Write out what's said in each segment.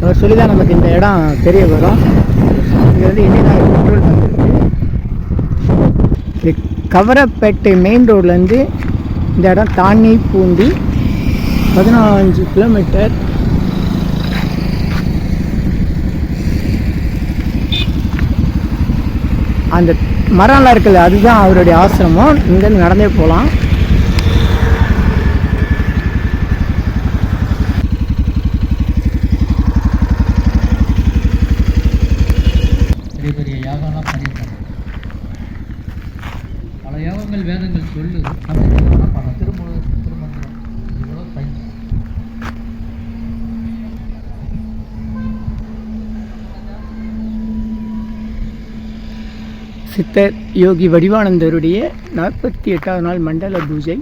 அவர் சொல்லி தான் நமக்கு இந்த இடம் தெரிய வரும். இங்கே வந்து இந்தியன் ஆயில் பெட்ரோல் பங்க் இது கவரப்பேட்டை மெயின் ரோட்லேருந்து இந்த இடம் தாண்டி பூண்டி பதினாலஞ்சு கிலோமீட்டர் அந்த மரம்லாம் இருக்குல்ல அதுதான் அவருடைய ஆசிரமம். இங்கேருந்து நடந்தே போகலாம். சித்தர் யோகி வடிவானந்தருடைய நாற்பத்தி எட்டாவது நாள் மண்டல பூஜை.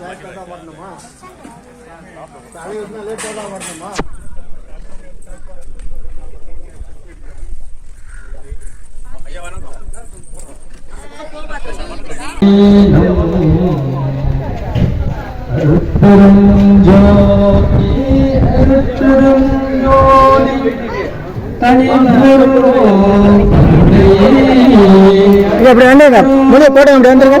தாத்தா பண்ணணுமா அப்படி வந்துருங்க முதல்ல போட்டோம் அப்படி வந்துருங்க.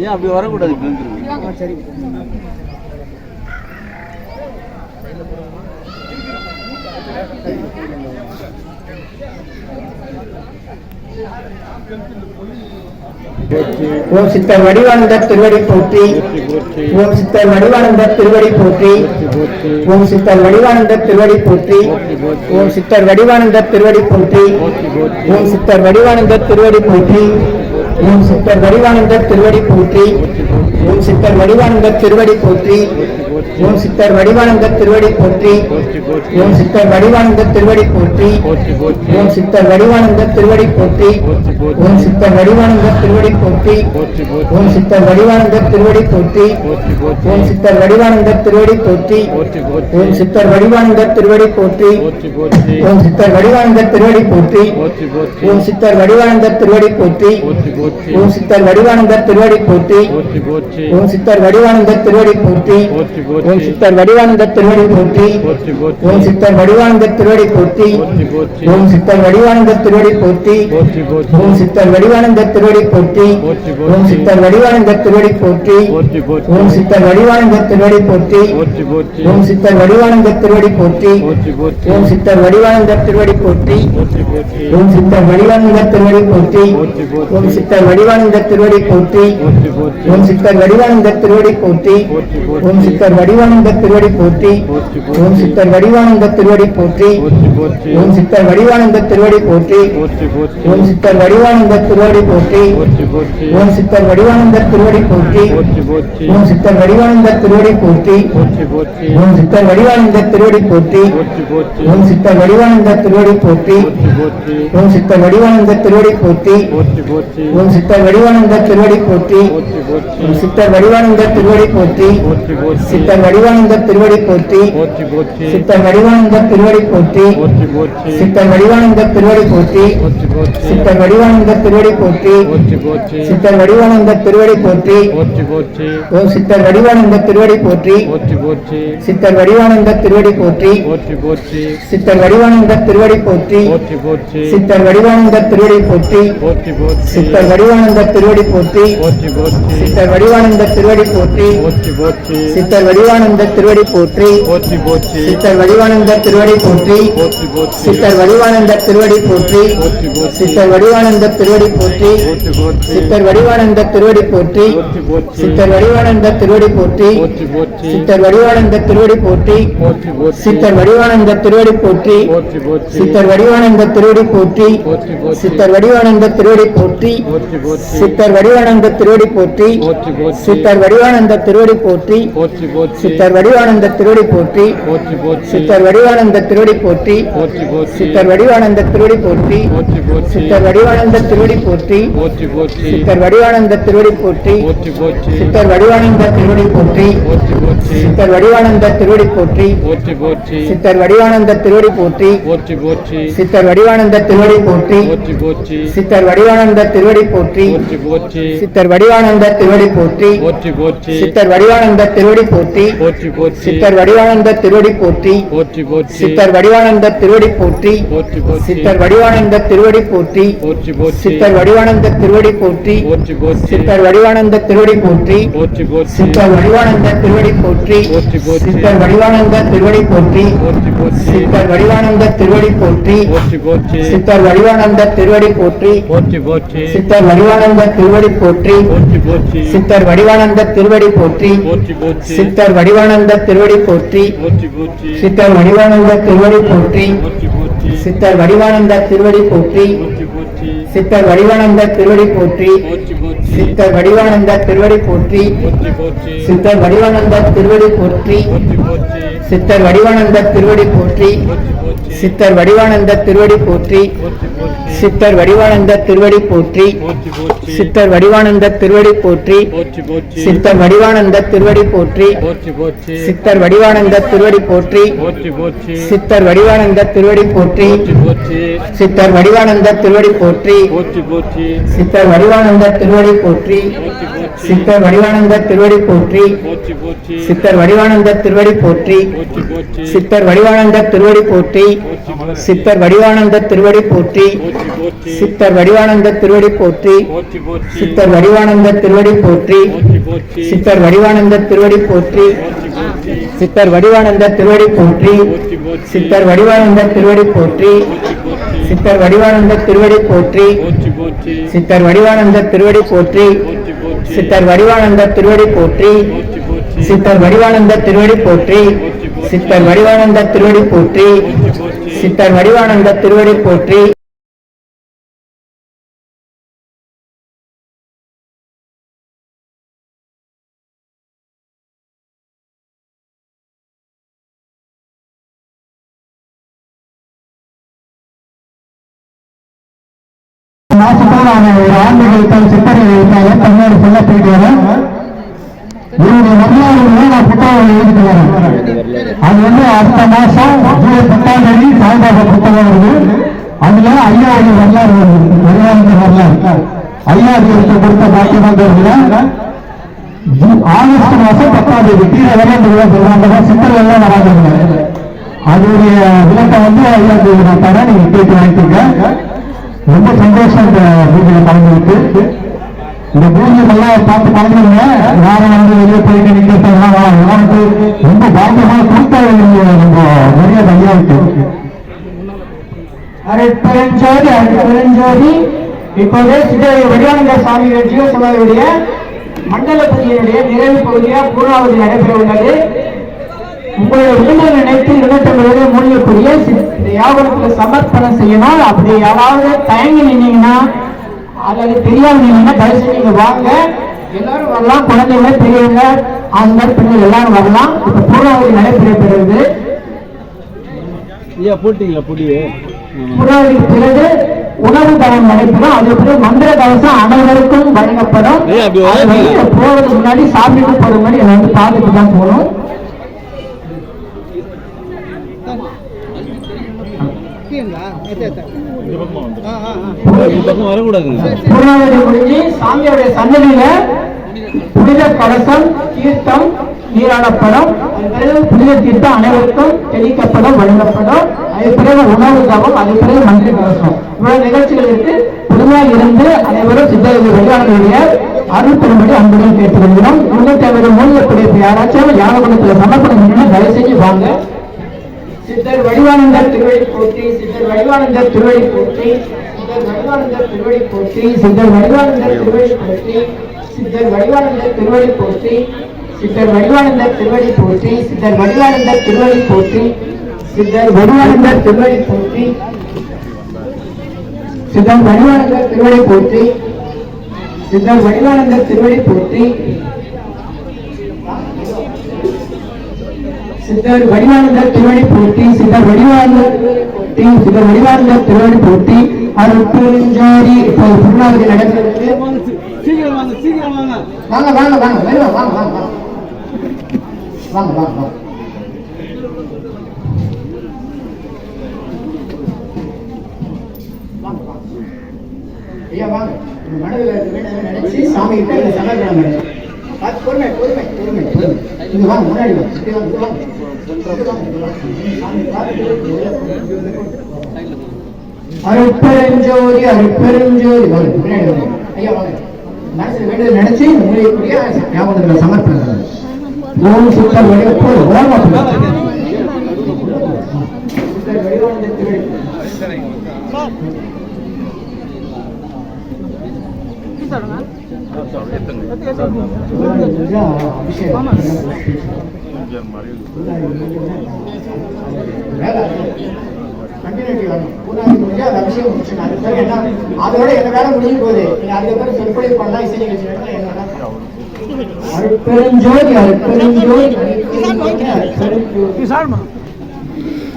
ஏன் அப்படி வரக்கூடாது இப்படி சரி Thank you. ஓம் சித்தர் வடிவானந்தர் திருவடி போற்றி. ஓம் சித்தர் வடிவானந்தர் திருவடி போற்றி. ஓம் சித்தர் வடிவானந்தர் திருவடி போற்றி. ஓம் சித்தர் வடிவானந்தர் திருவடி போற்றி. ஓம் சித்தர் வடிவானந்தர் திருவடி போற்றி. ஓம் சித்தர் வடிவானந்தர் திருவடி போற்றி. ஓம் சித்தர் வடிவானந்தர் திருவடி போற்றி. ஓம் சித்தர் வடிவானந்தர் திருவடி போற்றி ஓம் சித்தர் வடிவானந்தர் திருவடி போற்றி ஓம் சித்தர் வடிவானந்தர் திருவடி போற்றி ஓம் சித்தர் வடிவானந்தர் திருவடி போற்றி ஓம் சித்தர் வடிவானந்தர் திருவடி போற்றி ஓம் சித்தர் வடிவானந்தர் திருவடி போற்றி ஓம் சித்தர் வடிவானந்தர் திருவடி போற்றி ஓம் சித்தர் வடிவானந்தர் திருவடி போற்றி ஓம் சித்தர் வடிவானந்தர் திருவடி போற்றி ஓம் சித்தர் வடிவானந்தர் திருவடி போற்றி ஓம் சித்தர் வடிவானந்தர் திருவடி போற்றி ஓம் சித்தர் வடிவானந்த திருவடி போற்றி ஓம் சித்தர் வடிவானந்த திருவடி போற்றி ஓம் சித்தர் வடிவானந்த திருவடி போற்றி ஓம் சித்தர் வடிவானந்த திருவடி போற்றி ஓம் சித்தர் வடிவானந்த திருவடி போற்றி ஓம் சித்தர் வடிவானந்த திருவடி போற்றி ஓம் சித்தர் வடிவானந்த திருவடி போற்றி ஓம் சித்தர் வடிவானந்த திருவடி போற்றி ஓம் சித்தர் வடிவானந்த திருவடி போற்றி ஓம் சித்தர் வடிவானந்த திருவடி போற்றி ஓம் சித்தர் வடிவானந்த திருவடி போற்றி ஓம் சித்தர் வடிவானந்த திருவடி போற்றி ஓம் சித்தர் வடிவானந்த திருவடி போற்றி ஓம் சித்தர் வடிவானந்த திருவடி போற்றி ஓம் சித்தர் வடிவானந்த திருவடி போற்றி ஓம் சித்தர் வடிவானந்த திருவடி போற்றி ஓம் சித்தர் வடிவானந்த திருவடி போற்றி ஓம் சித்தர் வடிவானந்த திருவடி போற்றி ஓம் சித்தர் வடிவானந்த திருவடி போற்றி ஓம் சித்தர் வடிவானந்த திருவடி போற்றி ஓம் சித்தர் வடிவானந்த திருவடி போற்றி சித்தர் வடிவானந்த திருவடி போற்றி சித்தர் வடிவானந்த திருவடி போற்றி சித்தர் வடிவானந்த திருவடி போற்றி சித்தர் வடிவானந்த திருவடி போற்றி சித்தர் வடிவானந்த திருவடி போற்றி சித்தர் வடிவானந்த திருவடி போற்றி சித்தர் வடிவானந்த திருவடி போற்றி சித்தர் வடிவானந்த திருவடி போற்றி சித்தர் வடிவானந்த திருவடி போற்றி சித்தர் வடிவானந்த திருவடி போற்றி சித்தர் வடிவானந்த திருவடி போற்றி சித்தர் வடிவானந்த திருவடி போற்றி சித்தர் வடிவானந்த திருவடி போற்றி போற்றி போற்றி சித்தர் வடிவானந்த திருவடி போற்றி போற்றி போற்றி சித்தர் வடிவானந்த திருவடி போற்றி போற்றி போற்றி சித்தர் வடிவானந்த திருவடி போற்றி போற்றி போற்றி சித்தர் வடிவானந்த திருவடி போற்றி போற்றி போற்றி சித்தர் வடிவானந்த திருவடி போற்றி போற்றி போற்றி சித்தர் வடிவானந்த திருவடி போற்றி போற்றி போற்றி சித்தர் வடிவானந்த திருவடி போற்றி போற்றி போற்றி சித்தர் வடிவானந்த திருவடி போற்றி போற்றி போற்றி சித்தர் வடிவானந்த திருவடி போற்றி போற்றி போற்றி சித்தர் வடிவானந்த திருவடி போற்றி போற்றி போற்றி சித்தர் வடிவானந்த திருவடி போற்றி போற்றி போற்றி சித்தர் வடிவானந்த திருவடி போற்றி போற்றி போற்றி சித்தர் வடிவானந்த திருவடி போற்றி போற்றி போற்றி சித்தர் வடிவானந்த திருவடி போற்றி போற்றி போற்றி சித்தர் வடிவானந்த திருவடி போற்றி போற்றி போற்றி சித்தர் வடிவானந்த திருவடி போற்றி போற்றி போற்றி சித்தர் வடிவானந்த திருவடி போற்றி போற்றி போற்றி சித்தர் வடிவானந்த திருவடி போற்றி போற்றி போற்றி சித்தர் வடிவானந்த திருவடி போற்றி போற்றி போற்றி சித்தர் வடிவானந்த திருவடி போற்றி போற்றி போற்றி சித்தர் வடிவானந்த திருவடி போற்றி போற்றி போற்றி சித்தர் வடிவானந்த திருவடி போற்றி போற்றி போற்றி சித்தர் வடிவானந்த திருவடி போற்றி போற்றி போற்றி சித்தர் வடிவானந்த திருவடி போற்றி போற்றி போற்றி சித்தர் வடிவானந்த திருவடி போற்றி போற்றி போற்றி சித்தர் வடிவானந்த திருவடி போற்றி போற்றி போற்றி சித்தர் வடிவானந்த திருவடி போற்றி போற்றி போற்றி சித்தர் வடிவானந்த திருவடி போற்றி போற்றி போற்றி சித்தர் வடிவானந்த திருவடி போற்றி போற்றி போற்றி சித்தர் வடிவானந்த திருவடி போற்றி போற்றி போற்றி சித்தர் வடிவானந்த திருவடி போற்றி போற்றி போற்றி சித்தர் வடிவானந்த திருவடி போற்றி போற்றி போற்றி சித்தர் வடிவானந்த திருவடி போற்றி போற்றி போற்றி சித்தர் வடிவானந்த திருவடி போற்றி போற்றி போற்றி சித்தர் வடிவானந்த திருவடி போற்றி. சித்தர் வடிவானந்த திருவடி போற்றி. சித்தர் வடிவானந்த திருவடி போற்றி. சித்தர் வடிவானந்த திருவடி போற்றி. சித்தர் வடிவானந்த திருவடி போற்றி. சித்தர் வடிவானந்த திருவடி போற்றி. சித்தர் வடிவானந்த திருவடி போற்றி. சித்தர் வடிவானந்த திருவடி போற்றி. சித்தர் வடிவானந்த திருவடி போற்றி சித்தர் வடிவானந்த திருவடி போற்றி சித்தர் வடிவானந்த திருவடி போற்றி சித்தர் வடிவானந்த திருவடி போற்றி சித்தர் வடிவானந்த திருவடி போற்றி சித்தர் வடிவானந்த திருவடி போற்றி சித்தர் வடிவானந்த திருவடி போற்றி சித்தர் வடிவானந்த திருவடி போற்றி சித்தர் வடிவானந்த திருவடி போற்றி சித்தர் வடிவானந்த திருவடி போற்றி சித்தர் வடிவானந்த திருவடி போற்றி சித்தர் வடிவானந்த திருவடி போற்றி சித்தர் வடிவானந்த திருவடி போற்றி சித்தர் வடிவானந்த திருவடி போற்றி சித்தர் வடிவானந்த திருவடி போற்றி சித்தர் வடிவானந்த திருவடி போற்றி சித்தர் வடிவானந்த திருவடி போற்றி சித்தர் வடிவானந்த திருவடி போற்றி சித்தர் வடிவானந்த திருவடி போற்றி சித்தர் வடிவானந்த திருவடி போற்றி சித்தர் வடிவானந்த திருவடி போற்றி சித்தர் வடிவானந்த திருவடி போற்றி மாசத்தோட அவன் ஒரு ஆண்டு எழுத்தாளர் சித்தரை எழுத்தாளர் தமிழ்நாடு ஃபுல்லா போயிட்டு வரேன் இவருடைய நான் புத்தகம் எழுதிட்டு வரேன் அது வந்து அடுத்த மாசம் ஜூலை பத்தாம் தேதி சாய்பாபா புத்தகம் வருது. அதுல ஐயாவுடைய வரலாறு வருது. வரலாறு வரலாறு. ஐயாவுக்கு கொடுத்த பாக்கியமாக ஆகஸ்ட் மாசம் பத்தாம் தேதி கீழே வரை அந்த விழா எல்லாம் அதோடைய விளக்கம் வந்து ஐயா நான் தரேன் நீங்க கேட்டு வாங்கிக்கோங்க. ரொம்ப சந்தோஷம் இந்த பூஜையில கலந்துருக்கு இந்த பூஜைகள்லாம் பார்த்து பழகுங்க யாரும் வந்து வெளியே போயிட்டு நிக்கிறதெல்லாம் வந்து ரொம்ப பாக்கியமான கூட்டாளி நம்ம மரியாதை ஐயாவுக்கு அருட்பெருஞ்சோதி அருட்பெருஞ்சோதி இப்போது சிதறிய வடிவானந்த சுவாமிகள் ஜீவசமாதியுடைய மண்டல பூஜையினுடைய நிறைவு பகுதியா பூர்ணாவதி நடைபெற உள்ளது. உங்களுடைய உடலை நினைத்து மூலிகக்கூடிய இந்த யாவரத்துல சமர்ப்பணம் செய்யணும். அப்படி யாராவது தயங்கி நின்னீங்கன்னா அல்லது தெரியாம நின்னீங்கன்னா தயவு செஞ்சு நீங்க வாங்க. எல்லாரும் வரலாம். குழந்தைங்க பெரியவங்க ஆண்கள் பெண்கள் எல்லாரும் வரலாம். இப்ப போட்டீங்களா பொடியே? புறாவிற்கு பிறகு உணவு தவம் நடைபெறும். அது பிறகு மந்திர கவசம் அனைவருக்கும் வழங்கப்படும். அது. போறதுக்கு முன்னாடி சாப்பிட்டு போறது மாதிரி அதை வந்து பார்த்துட்டு தான் போகணும். சாமியோடைய சன்னதியில புனித கலசம் தீர்த்தம் நீராடப்படும் புனித தீர்த்தம் அனைவருக்கும் தெளிக்கப்படும் வழங்கப்படும் அது பிறகு உணவு தவம் அது பிறகு மந்திர கலசம் இவ்வளவு நிகழ்ச்சிகள் இருக்கு பொதுவாக இருந்து அனைவரும் சித்தர்கள் வெளியாளர்களுடைய அருள் பெறும்படி அன்புடன் கேட்டுக்கொள்கிறோம். உங்கள் ஐம்பது மூலிகை யாராச்சும் யானகுணத்தில் சமர்ப்பணம் பண்ணி தயவு செஞ்சு வாங்க. சித்தர் வடிவானந்தர் திருவடி போற்றி சித்தர் வடிவானந்தர் திருவடி போற்றி சித்தர் வடிவானந்தர் திருவடி போற்றி சித்தர் வடிவானந்தர் திருவடி போற்றி சித்தர் வடிவானந்தர் திருவடி போற்றி சித்தர் வடிவானந்தர் திருவடி போற்றி சித்தர் வடிவானந்தர் திருவடி போற்றி சித்தர் வடிவானந்தர் திருவடி போற்றி சித்தர் வடிவானந்தர் திருவடி போற்றி சித்தர் வடிவானந்தர் திருவடி போற்றி சித்தர் வடிவானந்தர் திருவடி போற்றி சித்தர் வடிவானந்தர் திருவடி போற்றி சித்தர் வடிவானந்தர் திருவடி போற்றி அருட்பெருஞ்சோதி இப்போ திருநாவதி நடக்கிறது. வாங்க வாங்க. வாங்க வாங்க வாங்க வாங்க. வாங்க வாங்க வாங்க, சாமி கையில் சமாளிக்கலாம் மேடம் பார்த்து பொறுமை பொறுமை பொறுமை பொறுமை இது வாங்க முன்னாடி வாங்க இப்படி வாங்க இது நினைச்சு சமர்ப்பணம் ஓம் அபிஷேகம் முடிச்சுங்க அதுக்கு என்ன அதோட என்ன வேலை முடியும் போது நீங்க அதுக்கப்புறம் சொற்பொழிவு பண்ணலாம் இசை நிகழ்ச்சி என்ன அருட்பெருஞ்சோதி அருட்பெருஞ்சோதி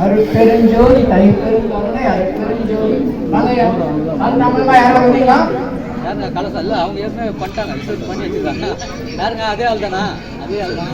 அருட்பெருஞ்சோதி. தனிப்பெருங்கருணை அருட்பெருஞ்சோதி நாங்க யாரும் வந்தீங்களா யாருங்க கலசம்? இல்ல அவங்க ஏற்கனவே பண்ணிட்டாங்க. ரிசர்ச் பண்ணி வச்சிருக்காங்க. யாருங்க? அதே ஆள் தானா அதே ஆள் தான்